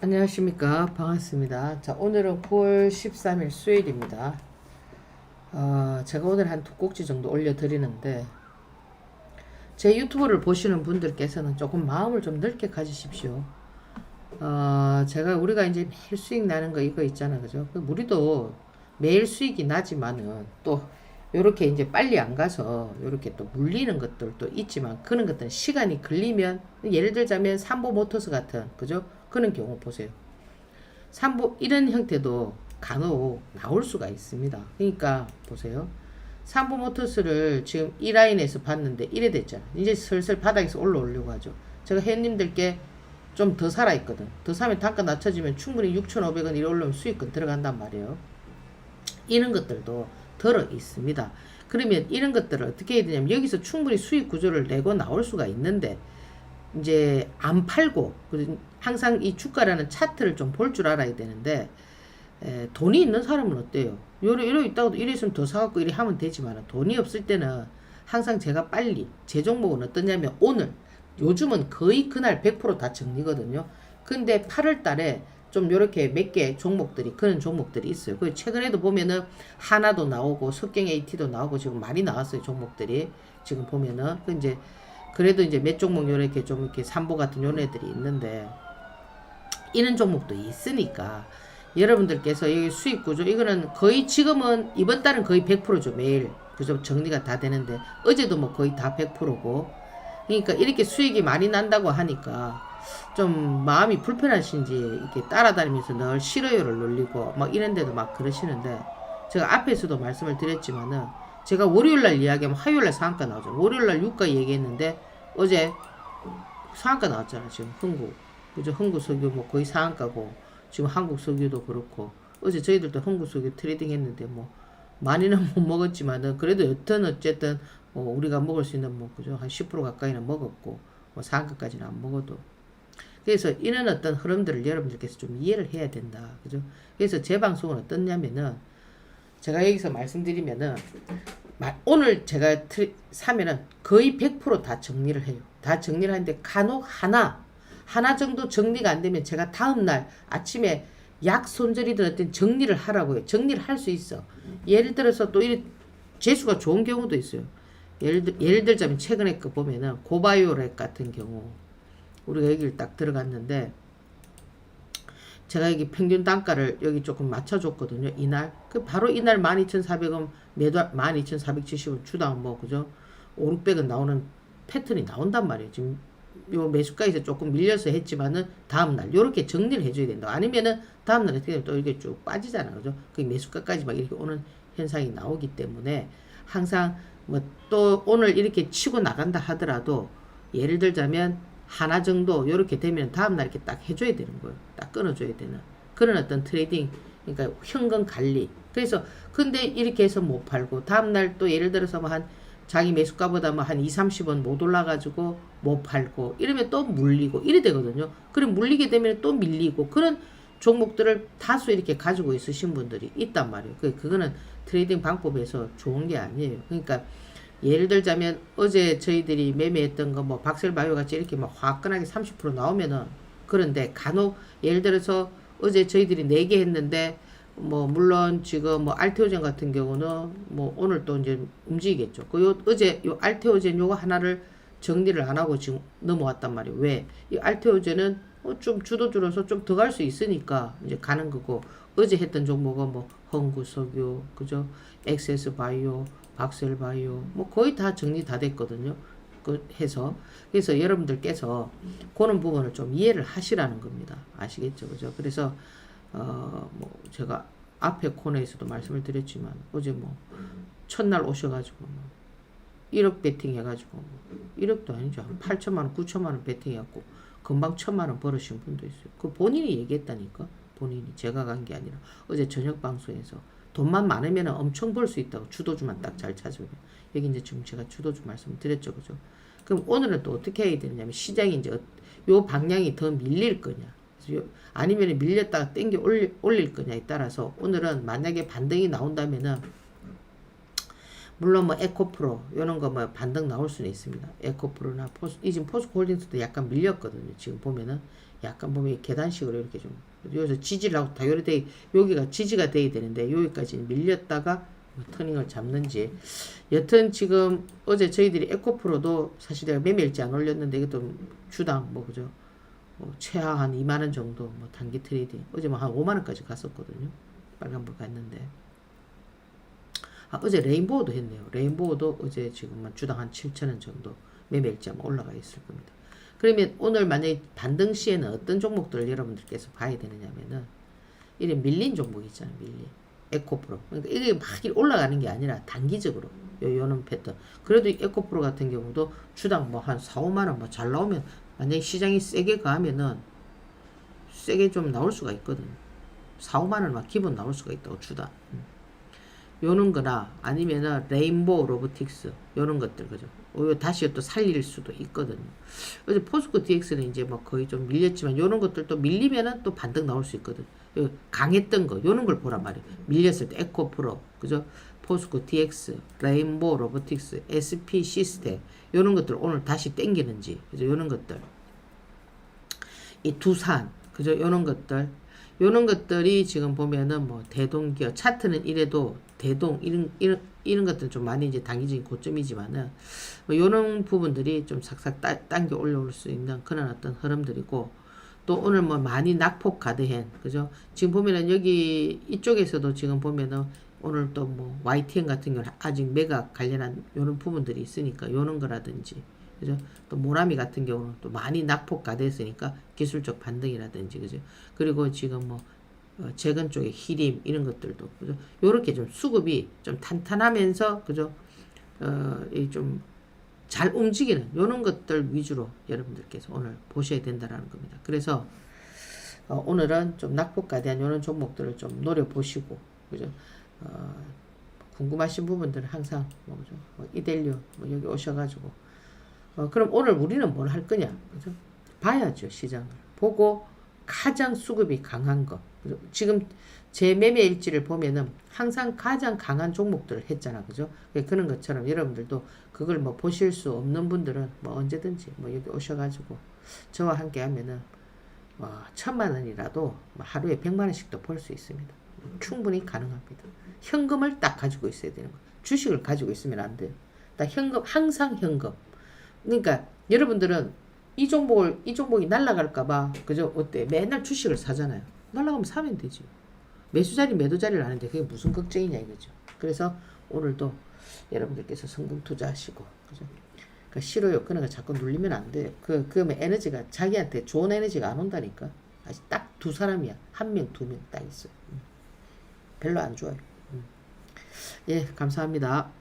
안녕하십니까. 반갑습니다. 자 오늘은 9월 13일 수요일입니다. 어, 제가 오늘 한 두 꼭지 정도 올려 드리는데 제 유튜브를 보시는 분들께서는 조금 마음을 좀 넓게 가지십시오. 어, 제가 우리가 이제 매일 수익 나는 거 이거 있잖아 그죠? 그 우리도 매일 수익이 나지만은 또 요렇게 이제 빨리 안 가서 요렇게 또 물리는 것들도 있지만 그런 것들은 시간이 걸리면 예를 들자면 삼보 모터스 같은 그죠 그런 경우 보세요. 삼보 이런 형태도 간혹 나올 수가 있습니다. 그러니까 보세요. 삼보 모터스를 지금 이 라인에서 봤는데 이래 됐잖아 이제 슬슬 바닥에서 올라오려고 하죠. 제가 회원님들께 좀 더 살아있거든. 더 사면 단가 낮춰지면 충분히 6,500원 이래 올라오면 수익금 들어간단 말이에요. 이런 것들도 들어 있습니다. 그러면 이런 것들을 어떻게 해야 되냐면 여기서 충분히 수익 구조를 내고 나올 수가 있는데 이제 안 팔고 항상 이 주가라는 차트를 좀 볼 줄 알아야 되는데 에, 돈이 있는 사람은 어때요? 요래 이러 있다고 이래 있으면 더 사갖고 이래 하면 되지만 돈이 없을 때는 항상 제가 빨리 제 종목은 어떠냐면 오늘 요즘은 거의 그날 100%다 정리거든요. 근데 8월 달에 좀 요렇게 몇 개 종목들이 그런 종목들이 있어요. 그 최근에도 보면은 하나도 나오고 석경 AT도 나오고 지금 많이 나왔어요 종목들이 지금 보면은 그 이제 그래도 이제 몇 종목 요렇게 좀 이렇게 삼보 같은 요런 애들이 있는데 이런 종목도 있으니까 여러분들께서 이 수익 구조 이거는 거의 지금은 이번 달은 거의 100%죠. 매일 그죠 정리가 다 되는데 어제도 뭐 거의 다 100%고. 그러니까 이렇게 수익이 많이 난다고 하니까 좀 마음이 불편하신지 이렇게 따라다니면서 늘 싫어요를 놀리고 막 이런데도 막 그러시는데 제가 앞에서도 말씀을 드렸지만은 제가 월요일날 이야기하면 화요일날 상한가 나오죠. 월요일날 유가 얘기했는데 어제 상한가 나왔잖아 지금 흥구 그죠 흥구 석유 뭐 거의 상한가고 지금 한국 석유도 그렇고 어제 저희들도 흥구 석유 트레이딩 했는데 뭐 많이는 못 먹었지만은 그래도 여튼 어쨌든 뭐 우리가 먹을 수 있는 뭐 그죠 한 10% 가까이는 먹었고 뭐 상한가까지는 안 먹어도 그래서 이런 어떤 흐름들을 여러분들께서 좀 이해를 해야 된다. 그죠? 그래서 제 방송은 어떻냐면은 제가 여기서 말씀드리면은 오늘 제가 사면은 거의 100%다 정리를 해요. 다 정리를 하는데 간혹 하나 하나 정도 정리가 안 되면 제가 다음 날 아침에 약 손절이든 어떤 정리를 하라고 해요. 정리를 할 수 있어. 예를 들어서 또이 재수가 좋은 경우도 있어요. 예를 들, 예를 들자면 최근에 거 보면은 고바이오렉 같은 경우 우리가 여기를 딱 들어갔는데 제가 여기 평균 단가를 여기 조금 맞춰줬거든요. 이날. 그 바로 이날 12,400원 매도 12,470원 주당 뭐 그죠? 5, 600원 나오는 패턴이 나온단 말이에요. 지금 요 매수가에서 조금 밀려서 했지만은 다음 날 요렇게 정리를 해줘야 된다. 아니면은 다음 날에 어떻게 또 이렇게 쭉 빠지잖아, 그죠? 그 매수가까지 막 이렇게 오는 현상이 나오기 때문에 항상 뭐 또 오늘 이렇게 치고 나간다 하더라도 예를 들자면 하나 정도 이렇게 되면 다음날 이렇게 딱 해줘야 되는 거예요. 딱 끊어줘야 되는 그런 어떤 트레이딩 그러니까 현금 관리. 그래서 근데 이렇게 해서 못 팔고 다음날 또 예를 들어서 뭐한 자기 매수가보다 뭐 한 2, 30원 못 올라가지고 못 팔고 이러면 또 물리고 이래 되거든요. 그럼 물리게 되면 또 밀리고 그런 종목들을 다수 이렇게 가지고 있으신 분들이 있단 말이에요. 그 그거는 트레이딩 방법에서 좋은 게 아니에요. 그러니까 예를 들자면 어제 저희들이 매매했던 거 뭐 박셀바이오 같이 이렇게 막 화끈하게 30% 나오면은 그런데 간혹 예를 들어서 어제 저희들이 4개 했는데 뭐 물론 지금 뭐 알테오젠 같은 경우는 뭐 오늘 또 이제 움직이겠죠. 그 요 어제 요 알테오젠 요거 하나를 정리를 안 하고 지금 넘어왔단 말이에요. 왜? 이 알테오젠은 어좀 주도 줄어서 좀 더 갈 수 있으니까 이제 가는 거고 어제 했던 종목은 뭐 헝구 석유 그죠? 엑세스 바이오 박셀 바이오 뭐 거의 다 정리 다 됐거든요. 그 해서 그래서 여러분들께서 그런 부분을 좀 이해를 하시라는 겁니다. 아시겠죠, 그죠? 그래서 어 뭐 제가 앞에 코너에서도 말씀을 드렸지만 어제 뭐 첫날 오셔가지고 뭐 1억 베팅 해가지고 뭐 1억도 아니죠. 한 8천만 원, 9천만 원 베팅 해갖고 금방 천만 원 벌으신 분도 있어요. 그 본인이 얘기했다니까. 본인이 제가 간 게 아니라 어제 저녁 방송에서 돈만 많으면 엄청 벌 수 있다고 주도주만 딱 잘 찾으면. 여기 이제 지금 제가 주도주 말씀 드렸죠. 그죠? 그럼 오늘은 또 어떻게 해야 되느냐면 시장이 이제 어, 요 방향이 더 밀릴 거냐 요, 아니면 밀렸다가 땡겨 올릴, 올릴 거냐에 따라서 오늘은 만약에 반등이 나온다면은 물론 뭐 에코프로 이런 거 뭐 반등 나올 수는 있습니다. 에코프로나 포스 이 지금 포스코홀딩스도 약간 밀렸거든요. 지금 보면은 약간 보면 계단식으로 이렇게 좀 여기서 하고 다요리 돼 여기가 지지가 돼야 되는데 여기까지 밀렸다가 뭐 터닝을 잡는지 여튼 지금 어제 저희들이 에코프로도 사실 내가 매매일지 안 올렸는데 이것도 주당 뭐 그죠 뭐 최하 한 2만 원 정도 뭐 단기 트레이딩 어제 뭐 한 5만 원까지 갔었거든요 빨간불 갔는데 아, 어제 레인보우도 했네요. 레인보우도 어제 지금 한 주당 한 7천 원 정도 매매일지 아마 올라가 있을 겁니다. 그러면 오늘 만약에 반등 시에는 어떤 종목들을 여러분들께서 봐야 되느냐면은 이런 밀린 종목 있잖아요. 밀린. 에코프로. 그러니까 이게 막 올라가는 게 아니라 단기적으로 요 요는 패턴. 그래도 이 에코프로 같은 경우도 주당 뭐 한 4, 5만 원 뭐 잘 나오면 만약에 시장이 세게 가면은 세게 좀 나올 수가 있거든요. 4, 5만 원만 기본 나올 수가 있다고 주당. 음. 요런 거나 아니면은 레인보우 로보틱스 요런 것들 그죠. 요 다시 또 살릴 수도 있거든요. 어제 포스코 DX는 이제 뭐 거의 좀 밀렸지만 요런 것들도 밀리면은 또 반등 나올 수 있거든. 요 강했던 거 요런 걸 보란 말이에요. 밀렸을 때 에코프로 그죠. 포스코 DX, 레인보우 로보틱스, SP 시스템 요런 것들 오늘 다시 땡기는지 그죠. 요런 것들 이 두산 그죠. 요런 것들 요런 것들이 지금 보면은 뭐 대동기업 차트는 이래도 대동 이런 이런 이런 것들은 좀 많이 이제 단기적인 고점이지만은 뭐 요런 부분들이 좀 싹싹 따, 당겨 올라올 수 있는 그런 어떤 흐름들이고 또 오늘 뭐 많이 낙폭 가드한 그죠 지금 보면은 여기 이쪽에서도 지금 보면은 오늘 또 뭐 YTN 같은 경우는 아직 매각 관련한 요런 부분들이 있으니까 요런 거라든지 그죠? 또 모나미 같은 경우는 또 많이 낙폭가 됐으니까 기술적 반등이라든지 그죠? 그리고 지금 뭐 어, 재건 쪽에 히림 이런 것들도 그죠? 요렇게 좀 수급이 좀 탄탄하면서 그죠? 어, 좀잘 움직이는 요런 것들 위주로 여러분들께서 오늘 보셔야 된다라는 겁니다. 그래서 어, 오늘은 좀 낙폭가 대한 요런 종목들을 좀 노려보시고 그죠? 어, 궁금하신 부분들은 항상 뭐, 그죠? 뭐 이델류 뭐 여기 오셔가지고 어, 그럼 오늘 우리는 뭘 할 거냐? 그죠? 봐야죠, 시장을. 보고 가장 수급이 강한 거. 그죠? 지금 제 매매 일지를 보면은 항상 가장 강한 종목들을 했잖아. 그죠? 그런 것처럼 여러분들도 그걸 뭐 보실 수 없는 분들은 뭐 언제든지 뭐 여기 오셔가지고 저와 함께 하면은 뭐 천만 원이라도 뭐 하루에 백만 원씩도 벌수 있습니다. 충분히 가능합니다. 현금을 딱 가지고 있어야 되는 거. 주식을 가지고 있으면 안 돼요. 딱 현금, 항상 현금. 그러니까 여러분들은 이 종목을 이 종목이 날라갈까봐 그죠 어때 맨날 주식을 사잖아요 날라가면 사면 되지 매수 자리 매도 자리를 아는데 그게 무슨 걱정이냐 이거죠 그래서 오늘도 여러분들께서 성금 투자하시고 그죠 그러니까 싫어요 거 자꾸 눌리면 안 돼요 그 그러면 에너지가 자기한테 좋은 에너지가 안 온다니까 아직 딱 두 사람이야 한 명 두 명 딱 있어요 음. 별로 안 좋아요 음. 예 감사합니다.